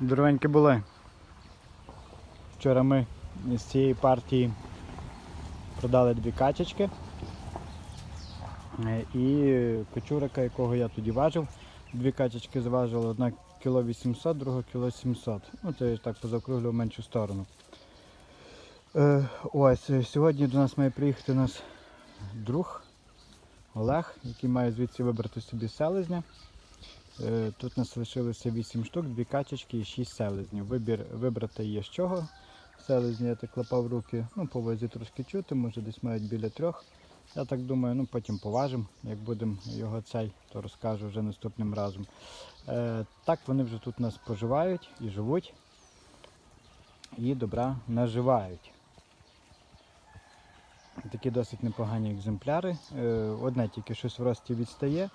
Здоровенькі були. Вчора ми з цієї партії продали дві качечки. Е, І кочурика, якого я тоді важив, дві качечки зважили, одна кіло 800, друга кіло 700. Ну, це так позакруглював меншу сторону. Е, ось, е, сьогодні до нас має приїхати наш друг Олег, який має звідси вибрати собі селезня. Е, Тут у нас лишилося 8 штук, 2 качечки і 6 селезнів. Вибір, вибрати є з чого. Селезні я так клепав руки, ну, по вазі трошки чути, може десь мають біля трьох. Я так думаю, ну потім поважимо, як будемо його цей, то розкажу вже наступним разом. Е, так вони вже тут нас поживають і живуть, і добра наживають. Такі досить непогані екземпляри. Е, одне тільки щось в рості відстає.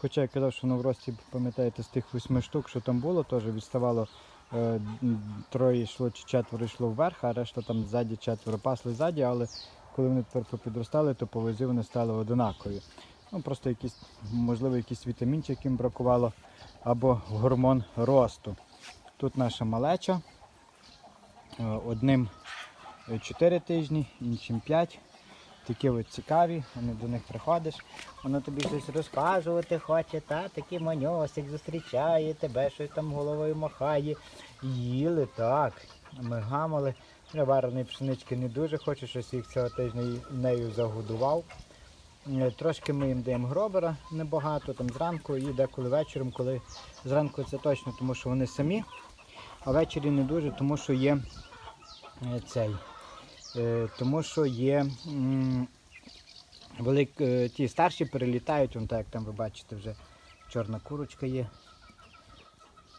Хоча я казав, що воно в рості, пам'ятаєте, з тих восьми штук, що там було, теж відставало е, троє йшло чи четверо йшло вверх, а решта там ззаді четверо пасли ззаді, але коли вони тепер попідростали, то по вазі вони стали одинакові. Ну, просто якісь, можливо, якийсь вітамінчик їм бракувало, або гормон росту. Тут наша малеча. Е, Одним 4 тижні, іншим 5. Такі от цікаві, вони до них приходиш, воно тобі щось розказувати хоче, та такий маньосик зустрічає тебе, щось там головою махає. Їли так. Ми гамали. Я вареної пшенички не дуже хочу, щось їх цього тижня нею загодував. Е, Трошки ми їм даємо гробера небагато, там зранку і деколи вечором, коли зранку це точно, тому що вони самі, а ввечері не дуже, тому що є е, цей. Е, тому що є велик, е, ті старші перелітають, вон так як там ви бачите, вже чорна курочка є.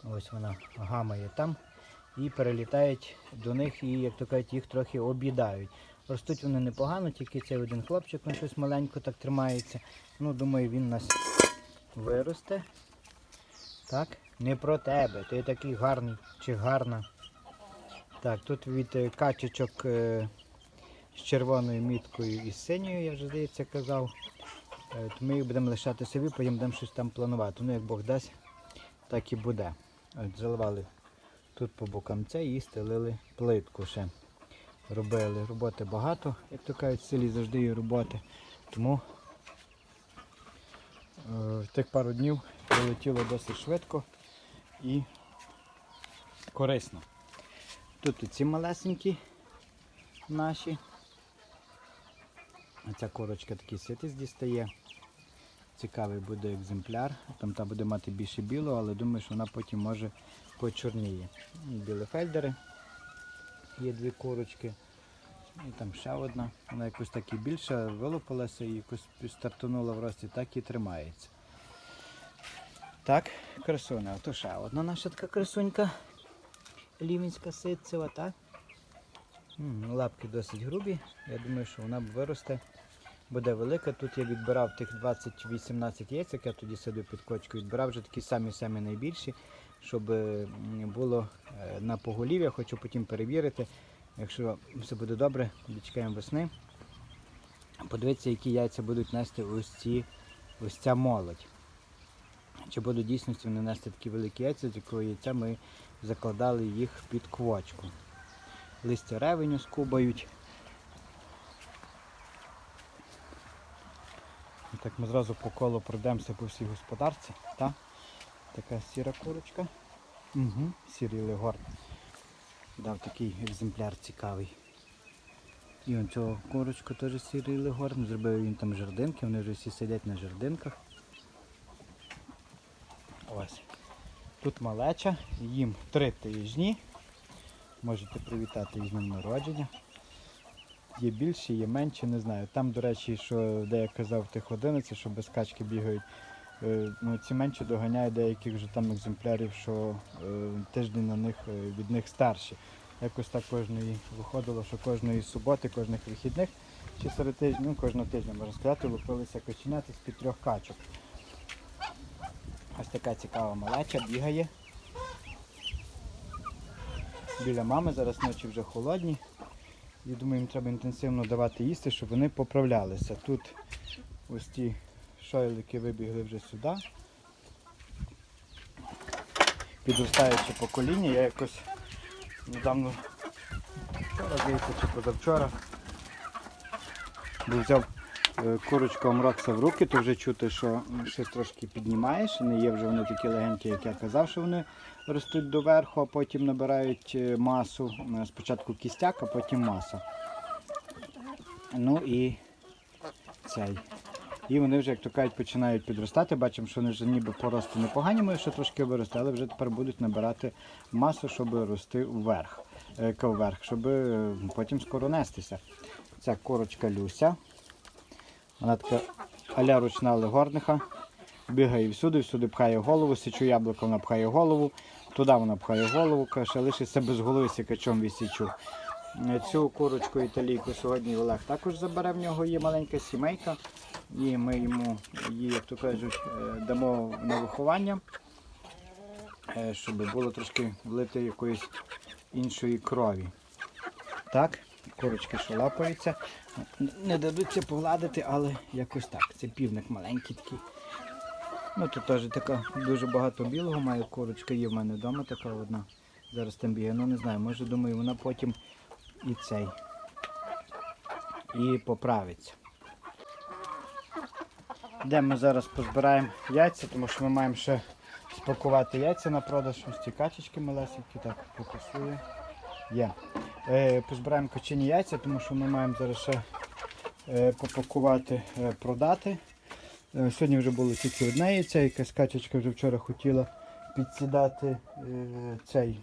Ось вона гамає там. І перелітають до них і, як то кажуть, їх трохи об'їдають. Ростуть вони непогано, тільки цей один хлопчик, він щось маленько так тримається. Ну, думаю, він нас виросте. Так, не про тебе. Ти такий гарний чи гарна. Так, тут від е, качечок з червоною міткою і з синьою, я вже здається казав. Е, то ми їх будемо лишати собі, потім будемо щось там планувати. Ну, як Бог дасть, так і буде. От, заливали тут по бокам це і стелили плитку ще. Робили роботи багато, як то кажуть, в селі завжди є роботи. Тому е, тих пару днів прилетіло досить швидко і корисно. Тут оці малесенькі наші. Ця корочка такий ситись дістає. Цікавий буде екземпляр. Там та буде мати більше білого, але думаю, що вона потім може почорніє. Білефельдери. Є дві курочки. І там ще одна. Вона якось так і більша, вилупилася і якось стартанула в рості, так і тримається. Так, красуня. Ото ще одна наша така красунька. Лівінська ситцева, так? Лапки досить грубі. Я думаю, що вона виросте, буде велика. Тут я відбирав тих 20-18 яєць, як я тоді сидив під кочкою, відбирав вже такі самі-самі найбільші, щоб було е, на поголів'я. Хочу потім перевірити. Якщо все буде добре, дочекаємо весни. Подивитися, які яйця будуть нести ось ці ось ця молодь. Чи будуть дійсності вони нести такі великі яйця, з якого яйця ми закладали їх під квочку. Листя ревеню скубають. І так ми зразу по колу пройдемося по всій господарці. Та? Така сіра курочка. Угу. Сірий легор. Дав такий екземпляр цікавий. І он цього курочку теж сірий легор. Зробив він там жердинки, вони вже всі сидять на жердинках. Ось. Тут малеча, їм три тижні. Можете привітати із днем народження. Є більші, є менші, не знаю. Там, до речі, що де я казав тих 11, що без качки бігають. е, Ну, ці менші доганяють деяких вже там екземплярів, що е, тиждень на них е, від них старші. Якось так кожної виходило, що кожної суботи, кожних вихідних, чи серед тижня, ну кожного тижня можна сказати, лупилися коченята з-під трьох качок. Ось така цікава малеча бігає. Біля мами, зараз ночі вже холодні. І думаю, їм треба інтенсивно давати їсти, щоб вони поправлялися. Тут ось ті шойлики вибігли вже сюди. підростаюче покоління. Я якось недавно вчора здається, чи позавчора взяв е, курочку в руки, то вже чути, що щось трошки піднімаєш. Не є вже вони такі легенькі, як я казав, що вони ростуть доверху, а потім набирають е, масу. Е, Спочатку кістяк, а потім маса. Ну і цей. І вони вже, як то кажуть, починають підростати. Бачимо, що вони вже ніби по росту непогані, ми ще трошки вирости, але вже тепер будуть набирати масу, щоб рости вверх, вверх, щоб потім скоро нестися. Це курочка Люся. Вона така аля ручна легорниха. Бігає всюди, всюди пхає голову, січу яблуко, вона пхає голову, туди вона пхає голову, каже, лишиться без голови сікачом вісічу. Цю курочку італійку сьогодні Олег також забере в нього, є маленька сімейка. І ми йому її, як то кажуть, е, дамо на виховання, е, щоб було трошки влити якоїсь іншої крові. Так, курочки що лапаються. Не дадуться погладити, але якось так. Це півник маленький такий. Ну тут теж така дуже багато білого має курочка, є в мене вдома така одна. Зараз там бігає. Ну не знаю, може думаю, вона потім і цей. І поправиться. Де ми зараз позбираємо яйця, тому що ми маємо ще спакувати яйця на продаж. Ось ці качечки малесенькі, так фокусує. Є. Е, позбираємо кочині яйця, тому що ми маємо зараз ще е, попакувати, е, продати. Е, сьогодні вже було тільки одне яйце, якась качечка вже вчора хотіла підсідати е, цей.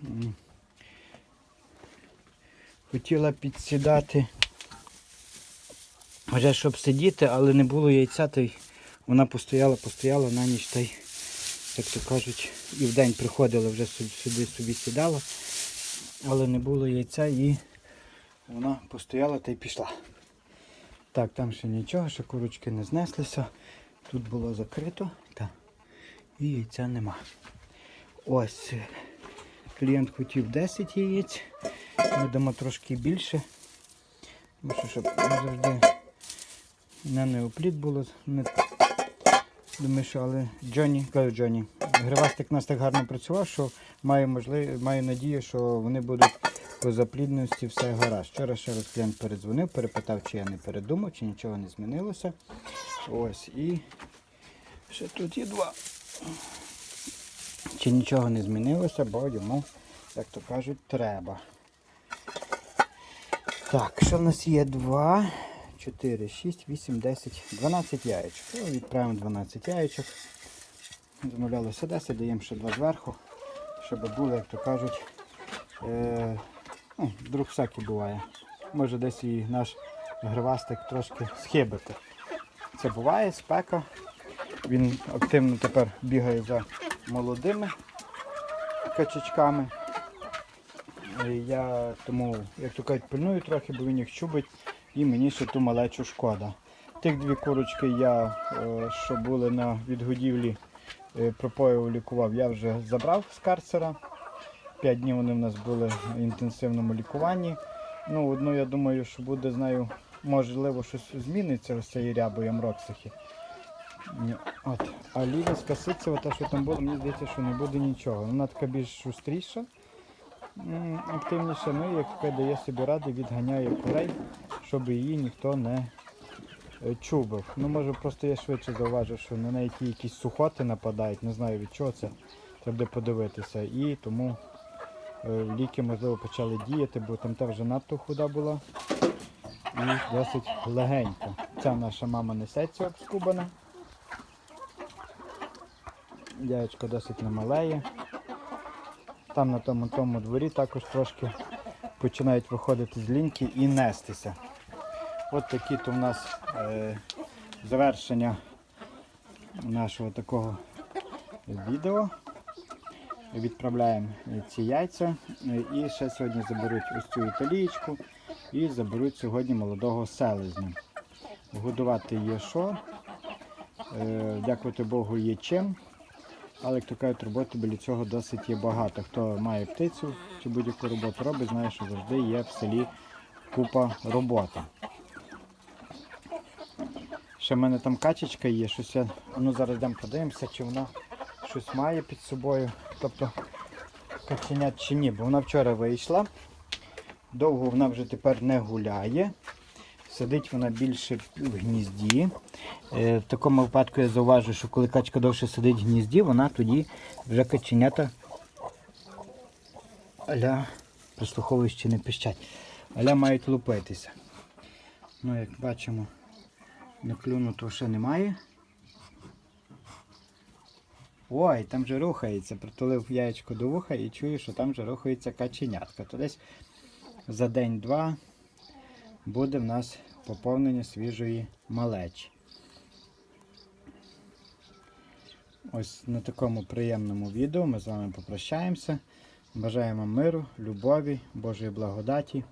Хотіла підсідати вже щоб сидіти, але не було яйця, то й вона постояла, постояла на ніч та й, як то кажуть, і вдень приходила, вже сюди собі сідала, але не було яйця і вона постояла та й пішла. Так, там ще нічого, ще курочки не знеслися. Тут було закрито та, і яйця нема. Ось е, клієнт хотів 10 яєць. Ми дамо трошки більше. Тому що щоб завжди на неопліт було. Не... Думаю, що але Джонні, кажу Джонні, гривастик нас так гарно працював, що маю, можлив... маю надію, що вони будуть по заплідності все гаразд. Вчора ще раз клієнт передзвонив, перепитав, чи я не передумав, чи нічого не змінилося. Ось і ще тут є два. Чи нічого не змінилося, бо йому, як то кажуть, треба. Так, що в нас є? 2, 4, 6, 8, 10, 12 яєчок. Ну, відправимо 12 яєчок. Замовлялося 10, даємо ще 2 зверху, щоб було, як то кажуть, е, ну, вдруг всякий буває. Може десь і наш гривастик трошки схибити. Це буває, спека. Він активно тепер бігає за молодими качачками. Е, Я тому, як то кажуть, пильную трохи, бо він їх чубить і мені ще ту малечу шкода. Тих дві курочки я, е, що були на відгодівлі, е, пропоював, лікував, я вже забрав з карцера. П'ять днів вони в нас були в інтенсивному лікуванні. Ну, одну, я думаю, що буде з нею, можливо, щось зміниться ось цієї рябої амроксихи. От. А лівська ситцева, та що там було, мені здається, що не буде нічого. Вона така більш шустріша м, активніше, ну і як таке дає собі ради, відганяє курей, щоб її ніхто не е, чубив. Ну може просто я швидше зауважив, що на неї якісь сухоти нападають, не знаю від чого це, треба буде подивитися. І тому е, ліки можливо почали діяти, бо там та вже надто худа була і досить легенька. Ця наша мама несеться обскубана. Яєчко досить немалеє. Там на тому тому дворі також трошки починають виходити з ліньки і нестися. От такі то в нас е, завершення нашого такого відео. Відправляємо ці яйця. Е, І ще сьогодні заберуть ось цю італієчку і заберуть сьогодні молодого селезня. Годувати є що. Е, Дякувати Богу, є чим. Але як то кажуть, роботи біля цього досить є багато. Хто має птицю чи будь-яку роботу робить, знає, що завжди є в селі купа роботи. Ще в мене там качечка є, щось я. Ну зараз йдемо подивимося, чи вона щось має під собою. Тобто каченят чи ні, бо вона вчора вийшла. Довго вона вже тепер не гуляє. Сидить вона більше в гнізді. Е, в такому випадку я зауважу, що коли качка довше сидить в гнізді, вона тоді вже каченята аля прислуховуючи не пищать. Аля мають лупитися. Ну, як бачимо, не клюнутого ще немає. Ой, там вже рухається. Притулив яєчко до вуха і чую, що там вже рухається каченятка. То десь за день-два буде в нас поповнення свіжої малечі. Ось на такому приємному відео ми з вами попрощаємося. Бажаємо миру, любові, Божої благодаті.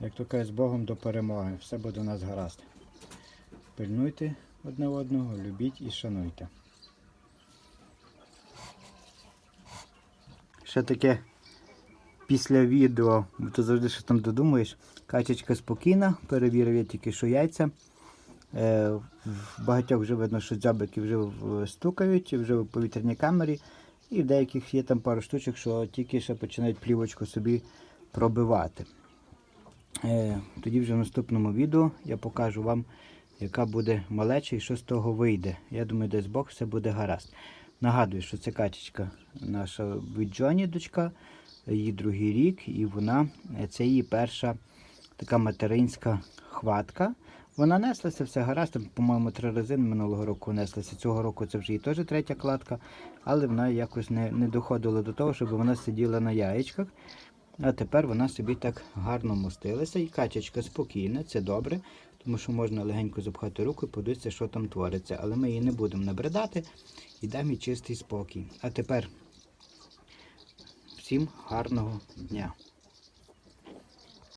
Як то кажуть, з Богом до перемоги. Все буде у нас гаразд. Пильнуйте одне одного, любіть і шануйте. Ще таке після відео, бо ти завжди що там додумуєш. Качечка спокійна, перевірив я тільки, що яйця. Е, в багатьох вже видно, що дзьобики вже в- стукають, вже в повітряній камері. І в деяких є там пару штучок, що тільки ще починають плівочку собі пробивати. Е, тоді вже в наступному відео я покажу вам, яка буде малеча і що з того вийде. Я думаю, десь Бог все буде гаразд. Нагадую, що це качечка наша від Джоні дочка, її другий рік, і вона е, це її перша така материнська хватка. Вона неслася все гаразд, по-моєму, три рази минулого року неслася. Цього року це вже її теж третя кладка, але вона якось не, не доходила до того, щоб вона сиділа на яєчках. А тепер вона собі так гарно мостилася. І качечка спокійна, це добре, тому що можна легенько запхати руку і подивитися, що там твориться. Але ми її не будемо набридати і дамо їй чистий спокій. А тепер всім гарного дня.